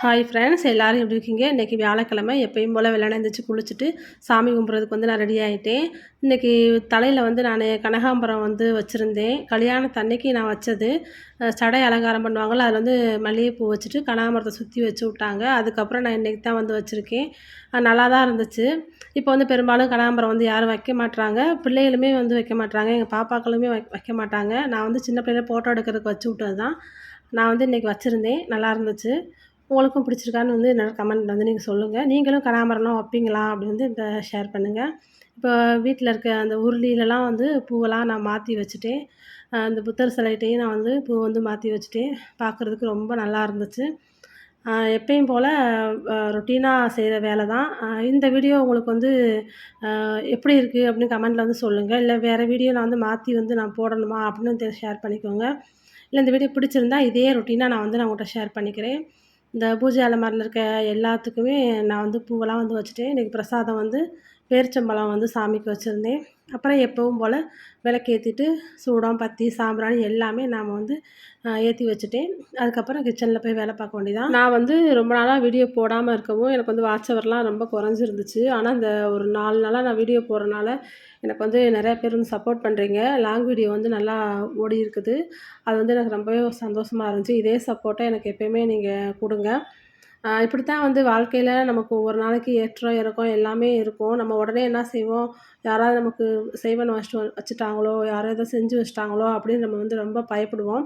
Hi friends எல்லோரும் எப்படி இருக்கீங்க? இன்றைக்கி வியாழக்கிழமை எப்பயும் போல் வெள்ளனை எழுந்திரிச்சு குளிச்சுட்டு சாமி கும்பிட்றதுக்கு வந்து நான் ரெடி ஆகிட்டேன் இன்றைக்கி தலையில் வந்து நான் கனகாம்பரம் வந்து வச்சுருந்தேன். கல்யாணத்தன்னைக்கு நான் வச்சது. சடை அலங்காரம் பண்ணுவாங்கள்ல அதில் வந்து மல்லிகைப்பூ வச்சுட்டு கனகாம்பரத்தை சுற்றி வச்சு விட்டாங்க. அதுக்கப்புறம் நான் இன்றைக்கி தான் வந்து வச்சுருக்கேன். நல்லா தான் இருந்துச்சு. இப்போ வந்து பெரும்பாலும் கனகாம்பரம் வந்து யாரும் வைக்க மாட்டாங்க பிள்ளைகளுமே வந்து வைக்க மாட்டாங்க எங்கள் பாப்பாக்களுமே வைக்க மாட்டாங்க. நான் வந்து சின்ன பிள்ளையில ஃபோட்டோ எடுக்கிறதுக்கு வச்சு விட்டது தான் நான் வந்து இன்றைக்கி வச்சுருந்தேன். நல்லா இருந்துச்சு. உங்களுக்கும் பிடிச்சிருக்கான்னு வந்து என்னோட கமெண்ட் வந்து நீங்கள் சொல்லுங்கள் நீங்களும் கனகாம்பரம்லாம் வைப்பீங்களா அப்படின்னு வந்து ஷேர் பண்ணுங்கள் இப்போ வீட்டில் இருக்க அந்த உருளியிலலாம் வந்து பூவெல்லாம் நான் மாற்றி வச்சுட்டேன். அந்த புத்தர் சிலையிட்டையும் நான் வந்து பூ வந்து மாற்றி வச்சுட்டேன். பார்க்குறதுக்கு ரொம்ப நல்லா இருந்துச்சு. எப்பயும் போல் ரொட்டீனாக செய்கிற வேலை தான் இந்த வீடியோ உங்களுக்கு வந்து எப்படி இருக்குது அப்படின்னு கமெண்ட்டில் வந்து சொல்லுங்கள் இல்லை வேறு வீடியோ நான் வந்து மாற்றி வந்து நான் போடணுமா அப்படின்னு ஷேர் பண்ணிக்கோங்க. இல்லை இந்த வீடியோ பிடிச்சிருந்தா இதே ரொட்டீனாக நான் வந்து நான் உங்கள்கிட்ட ஷேர் பண்ணிக்கிறேன். இந்த பூஜை அலமாரியில் இருக்க எல்லாத்துக்குமே நான் வந்து பூவெல்லாம் வந்து வச்சுட்டேன். இன்றைக்கி பிரசாதம் வந்து பேரிச்சம்பழம் வந்து சாமிக்கு வச்சுருந்தேன். அப்புறம் எப்பவும் போல் விளக்கேற்றிட்டு சூடம் பத்தி சாம்பிராணி எல்லாமே நாம் வந்து ஏற்றி வச்சுட்டேன். அதுக்கப்புறம் கிச்சனில் போய் வேலை பார்க்க வேண்டியதான் நான் வந்து ரொம்ப நாளாக வீடியோ போடாமல் இருக்கவும் எனக்கு வந்து வாட்ச் ரொம்ப குறைஞ்சிருந்துச்சு. ஆனால் இந்த ஒரு நாலு நாளாக நான் வீடியோ போடுறனால எனக்கு வந்து நிறையா பேர் வந்து சப்போர்ட் பண்ணுறீங்க லாங் வீடியோ வந்து நல்லா ஓடி இருக்குது அது வந்து எனக்கு ரொம்பவே சந்தோஷமாக இருந்துச்சு. இதே சப்போர்ட்டை எனக்கு எப்போயுமே நீங்கள் கொடுங்க. இப்படித்தான் வந்து வாழ்க்கையில் நமக்கு ஒவ்வொரு நாளைக்கு ஏற்றம் இறக்கம் எல்லாமே இருக்கும். நம்ம உடனே என்ன செய்வோம்? யாராவது நமக்கு செய்வன் வச்சுட்டு வச்சுட்டாங்களோ? யாரோ எதோ செஞ்சு வச்சுட்டாங்களோ? அப்படின்னு நம்ம வந்து ரொம்ப பயப்படுவோம்.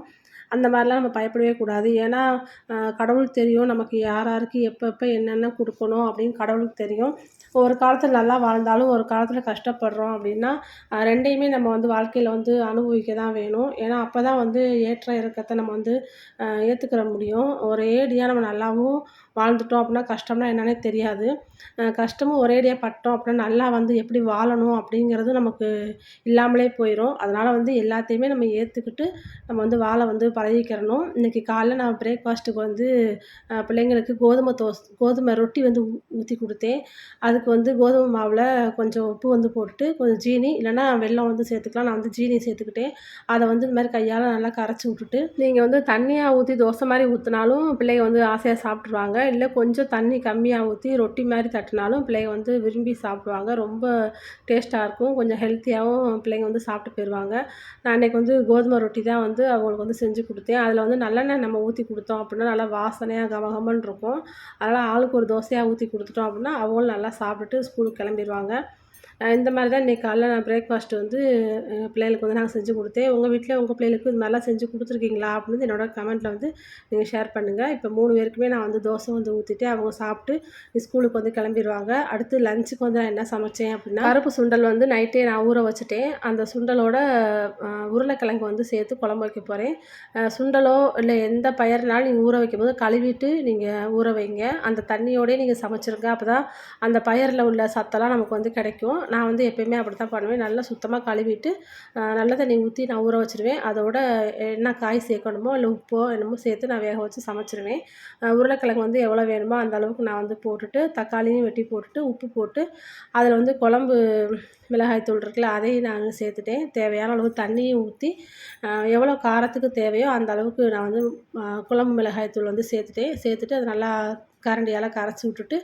அந்த மாதிரிலாம் நம்ம பயப்படவே கூடாது. ஏன்னா கடவுளுக்கு தெரியும் நமக்கு யார் யாருக்கு எப்போ எப்போ என்னென்ன கொடுக்கணும் அப்படின்னு கடவுளுக்கு தெரியும். ஒரு காலத்தில் நல்லா வாழ்ந்தாலும் ஒரு காலத்தில் கஷ்டப்படுறோம் அப்படின்னா ரெண்டையுமே நம்ம வந்து வாழ்க்கையில் வந்து அனுபவிக்க தான் வேணும். ஏன்னா அப்போ தான் வந்து ஏற்ற இறக்கத்தை நம்ம வந்து ஏற்றுக்கிற முடியும். ஒரேடியாக நம்ம நல்லாவும் வாழ்ந்துட்டோம் அப்படின்னா கஷ்டம்னா என்னன்னே தெரியாது. கஷ்டமும் ஒரேடியாக பட்டோம் அப்படின்னா நல்லா வந்து எப்படி வாழணும் அப்படிங்கிறது நமக்கு இல்லாமலே போயிடும் அதனால் வந்து எல்லாத்தையுமே நம்ம ஏற்றுக்கிட்டு நம்ம வந்து வாழை வந்து பழகிக்கிறணும். இன்றைக்கி காலைல நான் பிரேக்ஃபாஸ்ட்டுக்கு வந்து பிள்ளைங்களுக்கு கோதுமை தோஸ் கோதுமை ரொட்டி வந்து ஊற்றி கொடுத்தேன். அது அதுக்கு வந்து கோதுமை மாவில் கொஞ்சம் உப்பு வந்து போட்டு கொஞ்சம் ஜீனி இல்லைன்னா வெல்லம் வந்து சேர்த்துக்கலாம். நான் வந்து ஜீனி சேர்த்துக்கிட்டேன். அதை வந்து இந்த மாதிரி கையால் நல்லா கரைச்சி விட்டுட்டு நீங்கள் வந்து தண்ணியாக ஊற்றி தோசை மாதிரி ஊற்றினாலும் பிள்ளைங்க வந்து ஆசையாக சாப்பிட்ருவாங்க இல்லை கொஞ்சம் தண்ணி கம்மியாக ஊற்றி ரொட்டி மாதிரி தட்டினாலும் பிள்ளைங்க வந்து விரும்பி சாப்பிடுவாங்க. ரொம்ப டேஸ்ட்டாக இருக்கும். கொஞ்சம் ஹெல்த்தியாகவும் பிள்ளைங்க வந்து சாப்பிட்டு போயிடுவாங்க நான் அன்றைக்கி வந்து கோதுமை ரொட்டி தான் வந்து அவங்களுக்கு வந்து செஞ்சு கொடுத்தேன். அதில் வந்து நல்லெண்ணெய் நம்ம ஊற்றி கொடுத்தோம் அப்படின்னா நல்லா வாசனையாக கமகமன்னு இருக்கும். அதனால் ஆளுக்கு ஒரு தோசையாக ஊற்றி கொடுத்துட்டோம் அப்படின்னா அவங்களும் நல்லா சாப்பிட்டுட்டு ஸ்கூலுக்கு கிளம்பிடுவாங்க இந்த மாதிரி தான் இன்றைக்கி காலைல நான் பிரேக்ஃபாஸ்ட் வந்து பிள்ளைகளுக்கு வந்து நாங்கள் செஞ்சு கொடுத்தேன். உங்கள் வீட்டில் உங்கள் பிள்ளைகளுக்கு இது மாதிரிலாம் செஞ்சு கொடுத்துருக்கீங்களா அப்படின்னு என்னோட கமெண்ட்டில் வந்து நீங்கள் ஷேர் பண்ணுங்கள் இப்போ மூணு பேருக்குமே நான் வந்து தோசை வந்து ஊற்றிட்டு அவங்க சாப்பிட்டு ஸ்கூலுக்கு வந்து கிளம்பிடுவாங்க அடுத்து லஞ்சுக்கு வந்து நான் என்ன சமைச்சேன் அப்படின்னா கருப்பு சுண்டல் வந்து நைட்டே நான் ஊற வச்சுட்டேன். அந்த சுண்டலோட உருளைக்கிழங்கு வந்து சேர்த்து குழம்பு வைக்க போகிறேன் சுண்டலோ இல்லை எந்த பயிர்னாலும் நீங்கள் ஊற வைக்கும் போது கழுவிட்டு நீங்கள் ஊற வைங்க. அந்த தண்ணியோடய நீங்கள் சமைச்சிருங்க. அப்போ தான் அந்த பயிரில் உள்ள சத்தெல்லாம் நமக்கு வந்து கிடைக்கும். நான் வந்து எப்போயுமே அப்படி தான் பண்ணுவேன். நல்லா சுத்தமாக கழுவிட்டு நல்ல தண்ணி ஊற்றி நான் ஊற வச்சுருவேன். அதோட என்ன காய் சேர்க்கணுமோ இல்லை உப்போ என்னமோ சேர்த்து நான் வேக வச்சு சமைச்சிருவேன். உருளைக்கிழங்கு வந்து எவ்வளோ வேணுமோ அந்த அளவுக்கு நான் வந்து போட்டுட்டு தக்காளியும் வெட்டி போட்டுட்டு உப்பு போட்டு அதில் வந்து குழம்பு மிளகாய் தூள் இருக்குல்ல அதையும் நான் சேர்த்துட்டேன். தேவையான அளவு தண்ணியும் ஊற்றி எவ்வளோ காரத்துக்கு தேவையோ அந்த அளவுக்கு நான் வந்து குழம்பு மிளகாய் தூள் வந்து சேர்த்துட்டேன். சேர்த்துட்டு அது நல்லா கரண்டியால் கரைச்சி விட்டுட்டு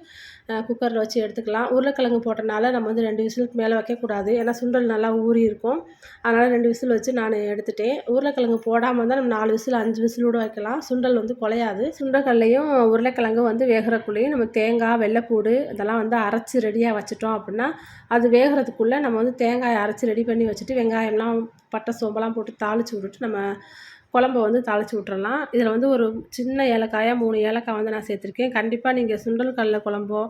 குக்கரில் வச்சு எடுத்துக்கலாம். உருளைக்கிழங்கு போட்டனால நம்ம வந்து ரெண்டு விசிலுக்கு மேலே வைக்கக்கூடாது. ஏன்னா சுண்டல் நல்லா ஊறி இருக்கும். அதனால் ரெண்டு விசில் வச்சு நான் எடுத்துட்டேன். உருளைக்கிழங்கு போடாமல் இருந்தால் நம்ம நாலு விசில் அஞ்சு விசிலோடு வைக்கலாம். சுண்டல் வந்து குலையாது சுண்டக்கல்லையும் உருளைக்கிழங்கும் வந்து வேகிறக்குள்ளேயும் நம்ம தேங்காய் வெள்ளைப்பூடு இதெல்லாம் வந்து அரைச்சி ரெடியாக வச்சுட்டோம் அப்படின்னா அது வேகிறதுக்குள்ளே நம்ம வந்து தேங்காயை அரைச்சி ரெடி பண்ணி வச்சுட்டு வெங்காயம்லாம் பட்டை சோம்பெல்லாம் போட்டு தாளித்து விட்டுட்டு நம்ம குழம்ப வந்து தாளித்து விட்றலாம் இதில் வந்து ஒரு சின்ன ஏலக்காயாக மூணு ஏலக்காய் வந்து நான் சேர்த்துருக்கேன். கண்டிப்பாக நீங்கள் சுண்டல் கடல குழம்போ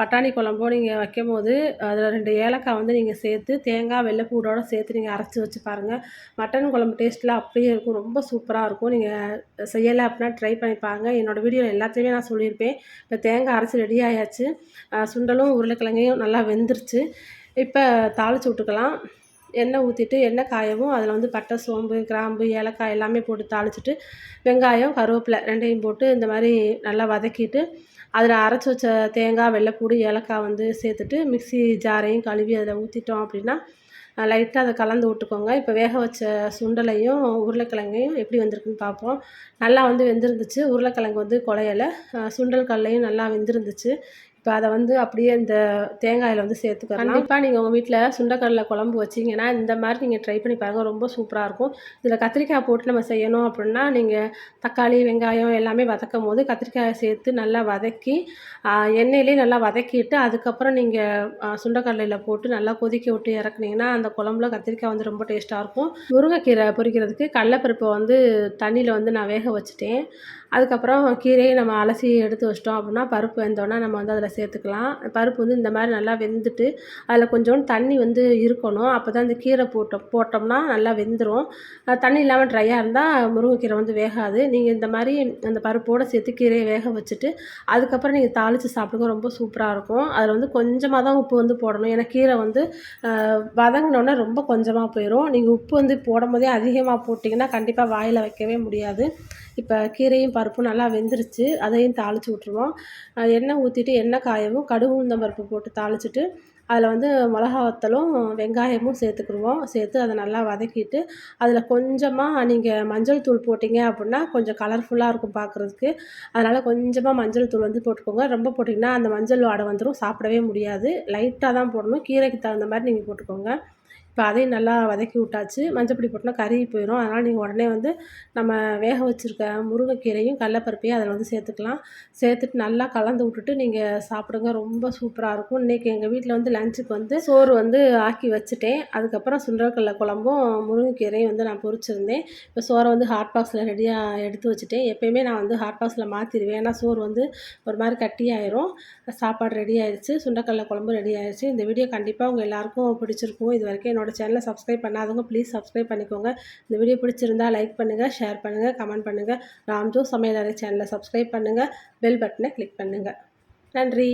பட்டாணி குழம்போ நீங்கள் வைக்கும் போது அதில் ரெண்டு ஏலக்காய் வந்து நீங்கள் சேர்த்து தேங்காய் வெள்ளைப்பூடோடு சேர்த்து நீங்கள் அரைச்சி வச்சு பாருங்கள் மட்டன் குழம்பு டேஸ்ட்லாம் அப்படியே இருக்கும். ரொம்ப சூப்பராக இருக்கும். நீங்கள் செய்யலை அப்படின்னா ட்ரை பண்ணி பாருங்கள் என்னோடய வீடியோவில் எல்லாத்தையுமே நான் சொல்லியிருப்பேன். இப்போ தேங்காய் அரைச்சி ரெடி ஆயாச்சு. சுண்டலும் உருளைக்கிழங்கையும் நல்லா வெந்துருச்சு. இப்போ தாளித்து விட்டுக்கலாம். எண்ணெய் ஊற்றிட்டு எண்ணெய் காயவும் அதில் வந்து பட்டை சோம்பு கிராம்பு ஏலக்காய் எல்லாமே போட்டு தாளிச்சிட்டு வெங்காயம் கருவேப்பிலை ரெண்டையும் போட்டு இந்த மாதிரி நல்லா வதக்கிட்டு அதில் அரைச்சி வச்ச தேங்காய் வெள்ளைப்பூடு ஏலக்காய் வந்து சேர்த்துட்டு மிக்சி ஜாரையும் கழுவி அதில் ஊற்றிட்டோம் அப்படின்னா லைட்டாக அதை கலந்து விட்டுக்கோங்க. இப்போ வேக வச்ச சுண்டலையும் உருளைக்கிழங்கையும் எப்படி வந்திருக்குன்னு பார்ப்போம். நல்லா வந்து வெந்திருந்துச்சு. உருளைக்கிழங்கு வந்து குழையல சுண்டல் கடலையும் நல்லா வெந்திருந்துச்சு. இப்போ அதை வந்து அப்படியே இந்த தேங்காயில் வந்து சேர்த்துக்கலாம். கண்டிப்பாக நீங்கள் உங்கள் வீட்டில் சுண்டக்கடலை குழம்பு வச்சிங்கன்னா இந்த மாதிரி நீங்கள் ட்ரை பண்ணி பாருங்கள் ரொம்ப சூப்பராக இருக்கும். இதில் கத்திரிக்காய் போட்டு நம்ம செய்யணும் அப்படின்னா நீங்கள் தக்காளி வெங்காயம் எல்லாமே வதக்கும் போது கத்திரிக்காயை சேர்த்து நல்லா வதக்கி எண்ணெயிலே நல்லா வதக்கிட்டு அதுக்கப்புறம் நீங்கள் சுண்டக்கடலையில் போட்டு நல்லா கொதிக்க விட்டு இறக்குனீங்கன்னா அந்த குழம்புல கத்திரிக்காய் வந்து ரொம்ப டேஸ்ட்டாக இருக்கும். முருங்கைக்கீரை பொரிக்கிறதுக்கு கடலப்பருப்பை வந்து தண்ணியில் வந்து நான் வேக வச்சுட்டேன். அதுக்கப்புறம் கீரையை நம்ம அலசி எடுத்து வச்சிட்டோம் அப்படின்னா பருப்பு வெந்தோடனே நம்ம வந்து அதில் சேர்த்துக்கலாம். பருப்பு வந்து இந்த மாதிரி நல்லா வெந்துட்டு அதில் கொஞ்சோண்டு தண்ணி வந்து இருக்கணும். அப்போ தான் இந்த கீரை போட்டோம் போட்டோம்னா நல்லா வெந்துடும் தண்ணி இல்லாமல் ட்ரையாக இருந்தால் முருங்கைக்கீரை வந்து வேகாது. நீங்கள் இந்த மாதிரி அந்த பருப்போடு சேர்த்து கீரையை வேக வச்சுட்டு அதுக்கப்புறம் நீங்கள் தாளித்து சாப்பிடுங்க. ரொம்ப சூப்பராக இருக்கும். அதில் வந்து கொஞ்சமாக தான் உப்பு வந்து போடணும். ஏன்னா கீரை வந்து வதங்கினோடனே ரொம்ப கொஞ்சமாக போயிடும் நீங்கள் உப்பு வந்து போடும் போதே அதிகமாக போட்டிங்கன்னா கண்டிப்பாக வாயில் வைக்கவே முடியாது. இப்போ கீரையும் பருப்பும் நல்லா வெந்துருச்சு அதையும் தாளித்து விட்ருவோம் எண்ணெய் ஊற்றிட்டு எண்ணெய் காயவும் கடுகு உளுந்தம் பருப்பு போட்டு தாளிச்சிட்டு அதில் வந்து மிளகா வத்தலும் வெங்காயமும் சேர்த்துக்குருவோம் சேர்த்து அதை நல்லா வதக்கிட்டு அதில் கொஞ்சமாக நீங்கள் மஞ்சள் தூள் போட்டிங்க அப்படின்னா கொஞ்சம் கலர்ஃபுல்லாக இருக்கும் பார்க்குறதுக்கு அதனால் கொஞ்சமாக மஞ்சள் தூள் வந்து போட்டுக்கோங்க. ரொம்ப போட்டிங்கன்னா அந்த மஞ்சள் வாடை வந்துடும் சாப்பிடவே முடியாது. லைட்டாக தான் போடணும். கீரைக்கு தகுந்த மாதிரி நீங்கள் போட்டுக்கோங்க. இப்போ அதையும் நல்லா வதக்கி விட்டாச்சு. மஞ்சப்பொடி போட்டோன்னா கருகி போயிடும் அதனால் நீங்கள் உடனே வந்து நம்ம வேக வச்சுருக்க முருங்கைக்கீரையும் கடலப்பருப்பையும் அதில் வந்து சேர்த்துக்கலாம். சேர்த்துட்டு நல்லா கலந்து விட்டுட்டு நீங்கள் சாப்பிடுங்க. ரொம்ப சூப்பராக இருக்கும். இன்றைக்கி எங்கள் வீட்டில் வந்து லஞ்சுக்கு வந்து சோறு வந்து ஆக்கி வச்சுட்டேன். அதுக்கப்புறம் சுண்டக்கடலை குழம்பும் முருங்கைக்கீரையும் வந்து நான் பொரிச்சிருந்தேன். இப்போ சோறை வந்து ஹாட் பாக்ஸில் ரெடியாக எடுத்து வச்சுட்டேன். எப்போயுமே நான் வந்து ஹாட் பாக்ஸில் மாற்றிடுவேன் ஏன்னா சோறு வந்து ஒரு மாதிரி கட்டியாயிரும் சாப்பாடு ரெடி ஆயிடுச்சு. சுண்டக்கடலை குழம்பு ரெடி ஆயிடுச்சு. இந்த வீடியோ கண்டிப்பாக உங்கள் எல்லாருக்கும் பிடிச்சிருக்கும். இது வரைக்கும் என்னோடய சேனலை சப்ஸ்கிரைப் பண்ணாதவங்க ப்ளீஸ் சப்ஸ்கிரைப் பண்ணிக்கோங்க. இந்த வீடியோ பிடிச்சிருந்தா லைக் பண்ணுங்கள் ஷேர் பண்ணுங்கள் கமெண்ட் பண்ணுங்கள் ராம்ஜோ சமையலறை சேனலை சப்ஸ்கிரைப் பண்ணுங்கள் பெல் பட்டனை கிளிக் பண்ணுங்கள் நன்றி.